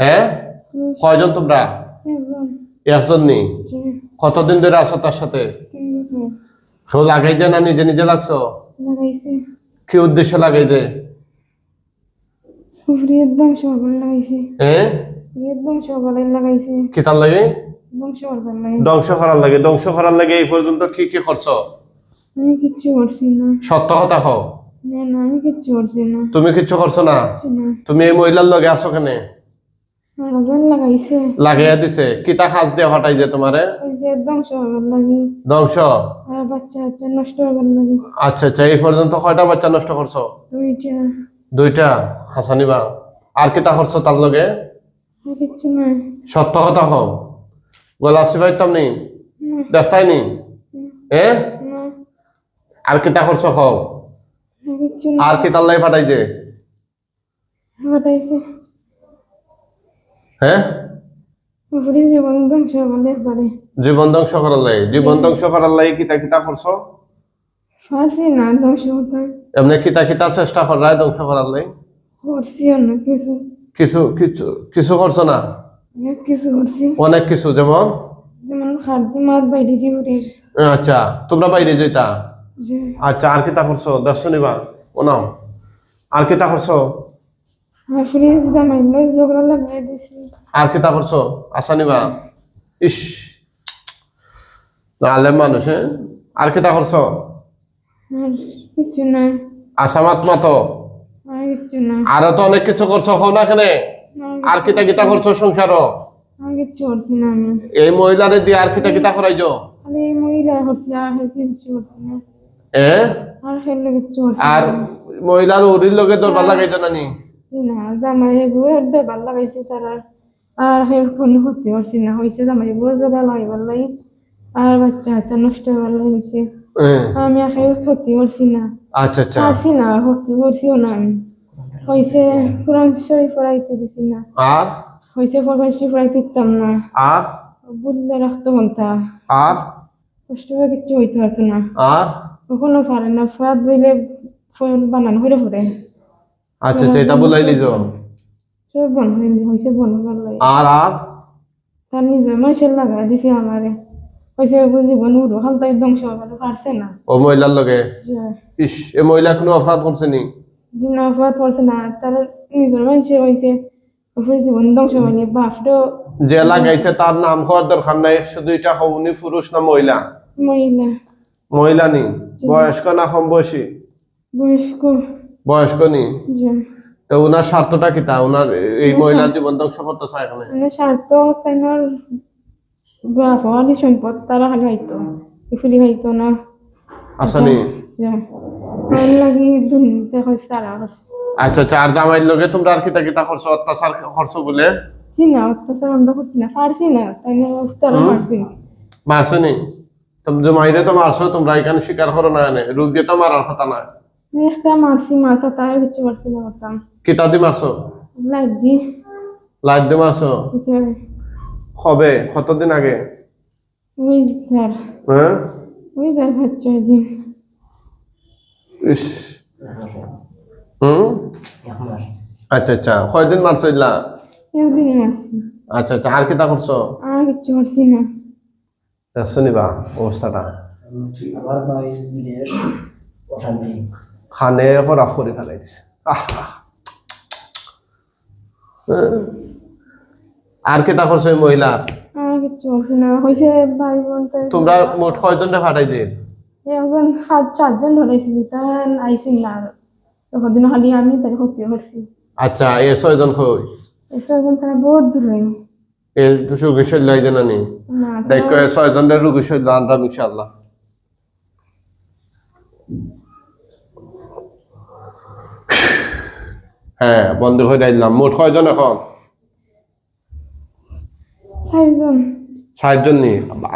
হ্যাঁ কয়জন তোমরা? একজন। নি। কতদিন ধরে আছো তার সাথে? তিন কেউ লাগাই যে না নিজে নিজে লাগছো? কি উদ্দেশ্যে লাগাই যে লাগাইছে। হ্যাঁ ধ্বংস লাগাইছে। কি তার লাগে? ধ্বংস হবার লাগে করার লাগে। ধ্বংস করার লাগে এই পর্যন্ত কি কি করছ? আমি কিচ্ছু করছি না। সত্য কথা হও আমি কিচ্ছু করছি না। তুমি কিচ্ছু করছ না? তুমি এই মহিলার লগে আছো কেন? লাগাইছে। লাগাইয়া দিছে। কিতা খাজ দিয়ে ফাটাই যে তোমারে? ধ্বংস হবার লাগে। ধ্বংস? আর বাচ্চা বাচ্চা নষ্ট হবার লাগে। আচ্ছা আচ্ছা এই পর্যন্ত কয়টা বাচ্চা নষ্ট করছ? দুইটা। দুইটা? হাসানিবা আর কিতা করছ তার লগে? কিচ্ছু সত্য কথা হও গলা সিবাইতাম নি? দেখতাই নি? এ? আর কিতা করছ হও আর কি তার লাগে ফাটাই যে বাটাইছে হ্যাঁ জীবন ধ্বংস একবারে। জীবন ধ্বংস করার লাগে জীবন ধ্বংস করার লাগে কিতা কিতা করছ? পারছি না ধ্বংস হতে এমনি কিতা কিতা চেষ্টা করায় ধ্বংস করার লাগে করছিও না কিছু। কিছু কিছু কিছু করছ না? অনেক কিছু করছি। অনেক কিছু যেমন? যেমন খাদ্য মাছ বাইরেছি পুরীর আচ্ছা তোমরা বাইরে যেটা যে আচ্ছা আর কিতা করছ? দেখছ নিবা ওনাও আর কিতা করছ? আর কিতা করছ? আশা নিবা ইস আলেম মানুষ হ্যাঁ? আর কিতা করছ? কিছু নাই আসামাত মাতো আর না। তো অনেক কিছু করছ হও না কেনে? আর কিতা কিতা করছ সংসারও? না এই মহিলারে দিয়ে আর কিতা কিতা করাইছো? এই মহিলা করছি আর কিছু করছি না। আর মহিলার উড়ির লগে দরবার লাগাইছো না নি? না জামাই বউ দেবার লাগাইছে তারা আর। হেল কোনো ক্ষতি করছি না হয়েছে জামাই বউ জোড়া লাগাইবার লাগি আর বাচ্চা বাচ্চা নষ্ট হবার লাগিছে আমি আর ক্ষতি করছি না। আচ্ছা আচ্ছা। আছি না ক্ষতি করছিও না আমি। হয়েছে কোরআন শরীফ পড়াইতে দিছি না। আর? হয়েছে কোরআন শরীফ পড়াইতে দিতাম না। আর? বললে রাখতো বলতা। আর? কষ্ট হয়ে কিচ্ছু হইতে পারতো না। আর? কখনো পারে না ফাঁদ বইলে ফল বানানো হয়ে পড়ে আচ্ছা আচ্ছা এটা বলাই লিজ সব বন হয়ে হয়েছে বন লাগে। আর আর? তার নিজের মানুষের লাগাই দিছে আমারে। হয়েছে জীবন উড়ো হালতাই ধ্বংস হবার পারছে না। ও মহিলার লগে? ইস এ মহিলা কোনো অপরাধ করছে নি? না ফাঁদ পড়ছে না। তার নিজের হয়েছে ওপরে জীবন ধ্বংস হয়নি বাপটাও যে লাগাইছে তার নাম হওয়ার দরকার নাই একশো দুইটা হবনি পুরুষ না মহিলা? মহিলা। মহিলা নি? বয়স্ক না কম বয়সী? বয়স্ক। বয়স্ক নি? তো উনার স্বার্থটা কিতা উনার এই মহিলার জীবন ধ্বংস করতে চায় এখানে স্বার্থ তাইনোর বাপ সম্পদ তারা খালি হয়তো এফুলি হয়তো না। আসনি? লাগি দুর্নীতি হয়েছে তারা আচ্ছা জামাইয়ের লগে তোমরা আর কিতা কিতা করছ অত্যাচার করছ বলে? জি না অত্যাচার আমরা করছি না। পারছি না তাই না? তারা মারছি মারছো জামাইরে তো মারছো তোমরা এখানে স্বীকার করো না এনে রুগী তো মারার কথা না একটা মারছি মাথা তাই কিছু করছি না করতাম কিতা দি মারছো লাইট দি লাইট দিয়ে মারছো কবে কতদিন আগে ওই স্যার হ্যাঁ ওই স্যার ভাবছে দিন ইস হুম আচ্ছা আচ্ছা কয়দিন মারছো ইল্লা একদিনে মারছি আচ্ছা আচ্ছা আর কিতা করছ আর কিছু করছি না শুনিবা অবস্থাটা। খানে খরাফ করে ফেলাই দিছে। আহ। হ্যাঁ। আর করছ মহিলার আর কিছু করছি তো তোমরা মোট কয়জনে ফাটাই যে একজন সাত চারজন ধরেছিল তা আইসি না তখন খালি আমি তার ক্ষতি করছি আচ্ছা এ ছয়জন কই? একজন তারা বহুত দূর হয় এ রুগী শৈল না দেখো রুগী আনতাম ইনশাল্লাহ হ্যাঁ বন্ধ দিলাম। মোট কয়জন এখন?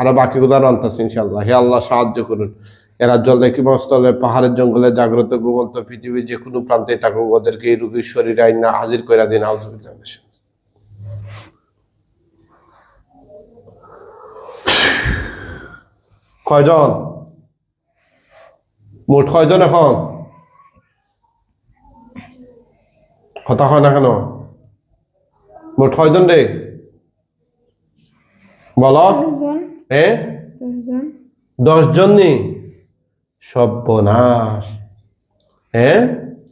আরও বাকিগুলো আনতেছে ইনশাল্লাহ হে আল্লাহ সাহায্য করুন। এরা জল দেখি মস্তলে পাহাড়ের জঙ্গলে জাগ্রত ঘুমন্ত পৃথিবীর যে কোনো প্রান্তে থাকুক ওদেরকে এই রুগীর শরীরে আইনা হাজির করে দিন। আউজুবিল্লাহ কয়জন? মোট কয়জন এখন? কথা হয় না কেন? মোট কয়জন রে? বলো। দশজন। এ? দশজন। নি? সর্বনাশ হ্যাঁ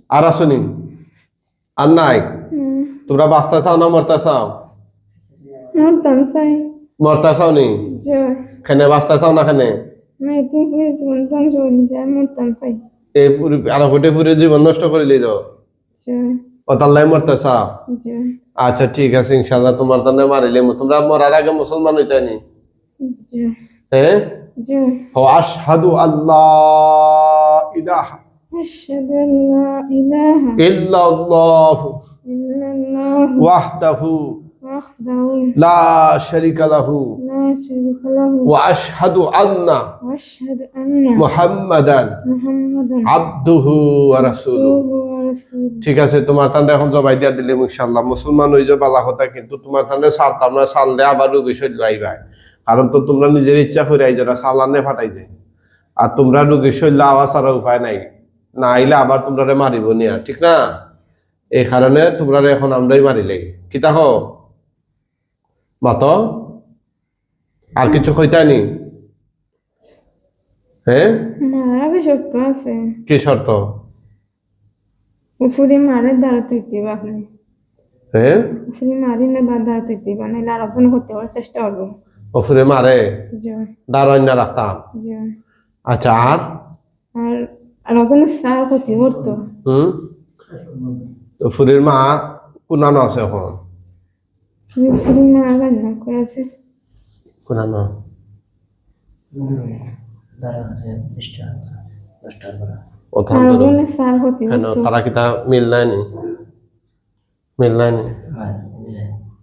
আর আসুনি? আর নাই? তোমরা বাঁচতে চাও না মরতে চাও? মরতাম চাই। মরতে চাও নি যে খেনে বাঁচতে চাও না খেনে মেয়েটি করে জীবন ধ্বংস করে যায় মরতাম চাই এই ফুরি আর ফুটে ফুরে জীবন নষ্ট করে লিয়ে যাও যে ও তাল্লাই মরতে চাও যে আচ্ছা ঠিক আছে ইনশাল্লাহ তোমার তান্নে মারিলে তোমরা মরার আগে মুসলমান হইতে নি যে হ্যাঁ যে ও আশহাদু আল্লাহ ইলাহা أشهد أن لا إله ইল্লাল্লাহ إلا الله ওয়াহদাহু وحده লা শারীকা লাহু لا شريك له ওয়া আশহাদু আন্না وأشهد أن মুহাম্মাদান محمدا আবদুহু ওয়া রাসূলুহু عبده ورسوله ঠিক আছে তোমার তান্ডে এখন জবাই দিয়া দিলে ইনশাল্লাহ মুসলমান হয়ে যাও বালা কথা কিন্তু তোমার তান্ডে সারতাম না সারলে আবার রোগী শৈল আইবাই কারণ তো তোমরা নিজের ইচ্ছা করে আই যারা সালানে ফাটাই দেয় আর তোমরা রোগী শৈল আওয়াজ আর উপায় নাই না আইলে আবার তোমরা মারিব নিয়া ঠিক না এই কারণে তোমরা এখন আমরাই মারিলে কি তাহ মাত? আর কিছু কইতানি? হ্যাঁ মারা গে শক্ত আছে? কি শর্ত? উফুরি মারে দাঁড়াতে আপনি। হ্যাঁ উফুরি মারি না দাঁড়াতে নাহলে আর আপনি করতে করার চেষ্টা করব। ওফুরে মারে? যে দারোয়ান রাখতাম। আচ্ছা আর? আর আর ওখানে সার ক্ষতি করতো। হুম? তো ফুরির মা কুনানো আছে এখন? রান্না সার ক্ষতি কেন? করতো তারা কি তা মিল নাইনি মিল নাইনি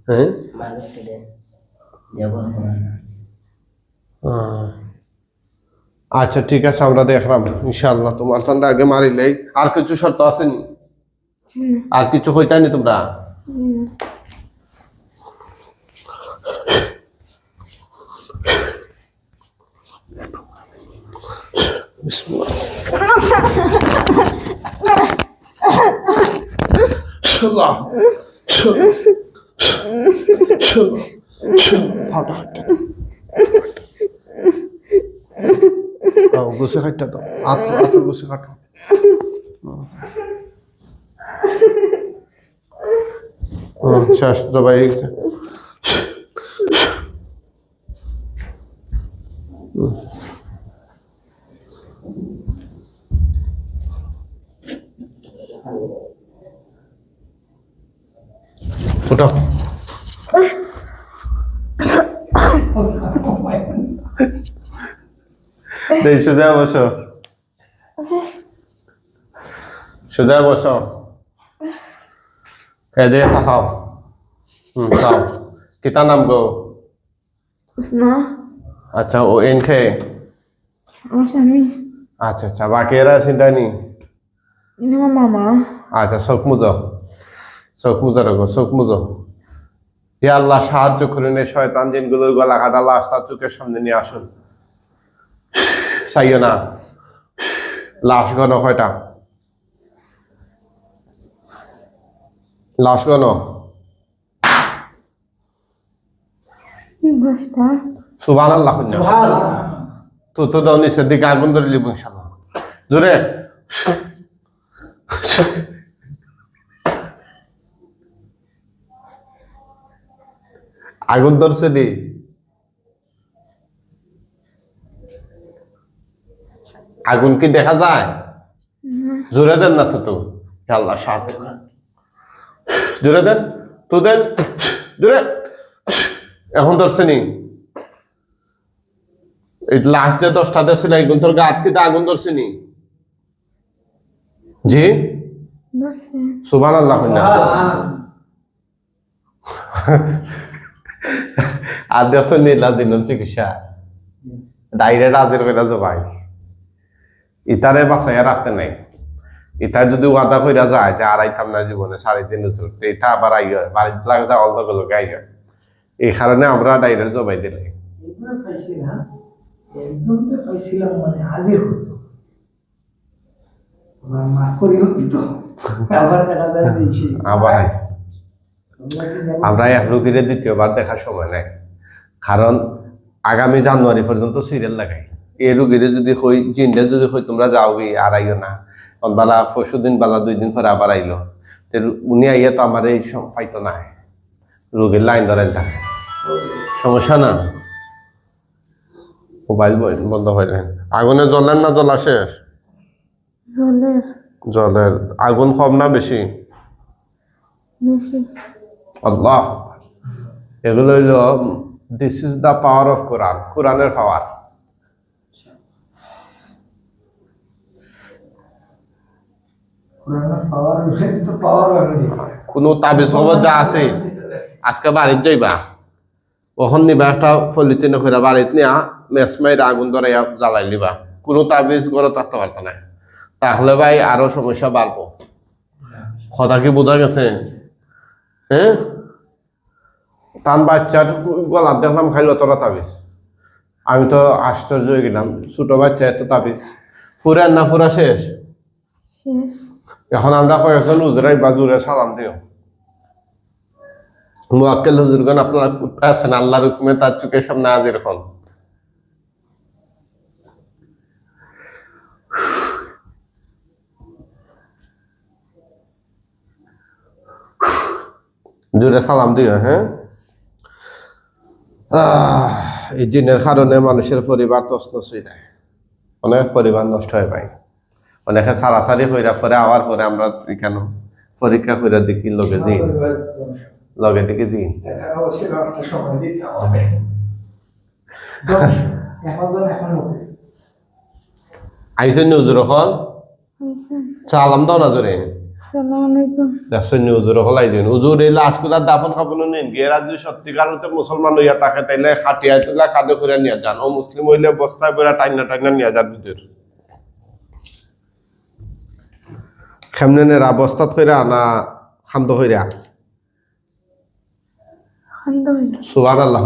হ্যাঁ। আচ্ছা ঠিক আছে আমরা দেখলাম। ইনশাল্লাহ তোমার সঙ্গে আগে মারিলেই। আর কিছু শর্ত আসেনি? আর কিছু হইতানি তোমরা? ফাটা হাঁটটা দাও। গুছে হাঁটটা দাও। আত আত গুছে কাটো। শেষ জবাই হয়ে গেছে ফুটো এই সোজা বসো। সোজা বসো। এদিকে তাকাও হুম চাও কিতা নাম গো? আচ্ছা ও এন খে। আমার স্বামী। আচ্ছা আচ্ছা বাকি এরা চিন্তা নি? ইনি আমার মামা। আচ্ছা চোখ মুজো। চোখ মুজো রাখো চোখ মুজো। হে আল্লাহ সাহায্য করেন এই শয়তান জিনগুলোর গলা কাটা লাশ তার চোখের সামনে নিয়ে আসুন। চাইও না। লাশ গণ কয়টা? লাশ গণ? সুবান আল্লাহ তো তো দাও নিচের দিকে আগুন ধরে লিব ইনশাল্লাহ জোরে। আগুন ধরছে দি। আগুন কি দেখা যায়? জোরে দেন না তো তো আল্লাহ সাহায্য জোরে দেন তো দেন জোরে। এখন ধরছে নি। এই লাস্ট যে দশটা ধরছিল এই তোর গা আটকে আগুন ধরছে নি। জি? সুবান আল্লাহ আর দেশ নীলা দিনের চিকিৎসা। ডাইরেক্ট হাজির করে জবাই ইতারে বাঁচাইয়া রাখতে নাই। ইতা যদি ওয়াদা কইরা যায় যে আড়াইতাম না জীবনে সাড়ে তিন বছর তো ইতা আবার আই হয় বাড়িতে লাগে যাওয়াল লগে লগে আই হয় এই কারণে আমরা ডাইরেক্ট জবাই দিলে। মানে যে আমরা এক রুগীরে দ্বিতীয়বার দেখার সময় নাই। কারণ আগামী জানুয়ারি পর্যন্ত সিরিয়াল লাগাই এই রুগীরে যদি হই জিনটা যদি হই তোমরা যাও গি আর আইও না। বালা পরশু দিন বালা দুই দিন পরে আবার আইলো। তে উনি আইয়া তো আমার এই পাইতো না রুগীর লাইন ধরেন থাকে সমস্যা না? মোবাইল বই- বন্ধ হইলেন আগুনে জ্বলেন না জ্বলা শেষ? জলের আগুন কম না বেশি বেশি আল্লাহ। এগুলো হইল this is the power of Quran কোরআনের পাওয়ার কোনো তাবিজ খবর যা আছে আজকে বাড়িত যাইবা। ওখান নিবা একটা পলিথিনে করে বাড়িত নিয়া মেস মাইরা আগুন ধরাইয়া জ্বালাই লিবা। কোনো তাবিজ করে থাকতে পারতো না। তাহলে ভাই আরও সমস্যা বাড়বো। কথা কি বোঝা গেছে? হ্যাঁ? তান বাচ্চার গলার দেখলাম খাইলো তোরা তাবিজ। আমি তো আশ্চর্য হয়ে গেলাম ছোট বাচ্চা এত তাবিজ। ফুরান না ফুরা শেষ? এখন আমরা কয়েকজন উজরাই বা জুড়ে সালাম দিও। মোয়াক্কেল হুজুরগণ আপনারা কোথায় আছেন আল্লাহর হুকুমে তার চোখের সামনে হাজির হন। জুড়ে সালাম দিও হ্যাঁ? এই দিনের কারণে মানুষের পরিবার তসনস হয়ে যায়। অনেক পরিবার নষ্ট হয়ে পায় অনেকে সারাসারি হইরা পরে আওয়ার পরে আমরা কেন পরীক্ষা করে দেখি লগে জি লগে দেখি এখানে এখন এখন ওকে আইসেন নিউজুর হল সালাম দাও না জোরে। মুসলমান হইয়া তাকে তাইলে খাটিয়া তুলা খাদে করে নিয়ে যান। ও মুসলিম হইলে বস্তায় বেড়া টাইনা টাইনা নিয়ে যান ভিতর। কেমনে নেরা বস্তাত কইরা না খান্দ কইরা? সুবান আল্লাহ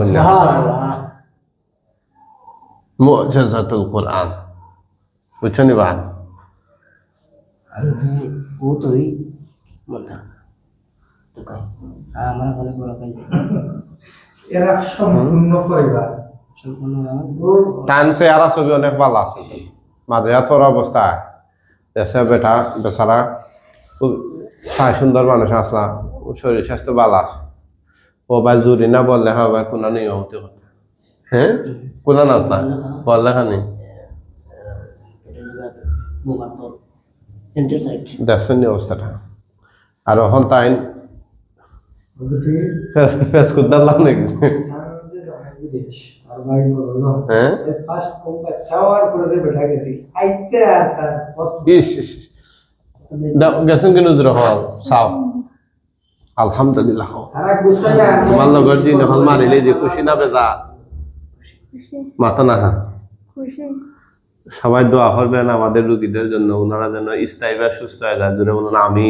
মুআজিজাতুল কোরআন। বুঝছ নি বা కూతురి ముద్ద আমার ঘরে বড় কাজ এরা সম্পূর্ণ পরিবার। অনেক ভালো আছে। মাঝে তোর অবস্থা। দেশে বেটা বেচারা খুব সাই সুন্দর মানুষ আসলা। শরীর স্বাস্থ্য ভালো আছে। মোবাইল জুড়ি না বললে হবে কোনা হতে হতে হ্যাঁ? কোনা বললে খানি। দেখছেন অবস্থাটা? আর এখন তাই ওদেরকে ফেসকুট দাঁড়লাম নাকি? হ্যাঁ? গেছেন কি নজর হল চাও। আলহামদুলিল্লাহ। তোমার লগর দিন এখন মারিলে যে খুশি না বেজা? মাথা না হা সবাই দোয়া করবেন আমাদের রুগীদের জন্য। ওনারা যেন স্থায়ী বা সুস্থ হয়ে। যায় জুড়ে বলুন আমি।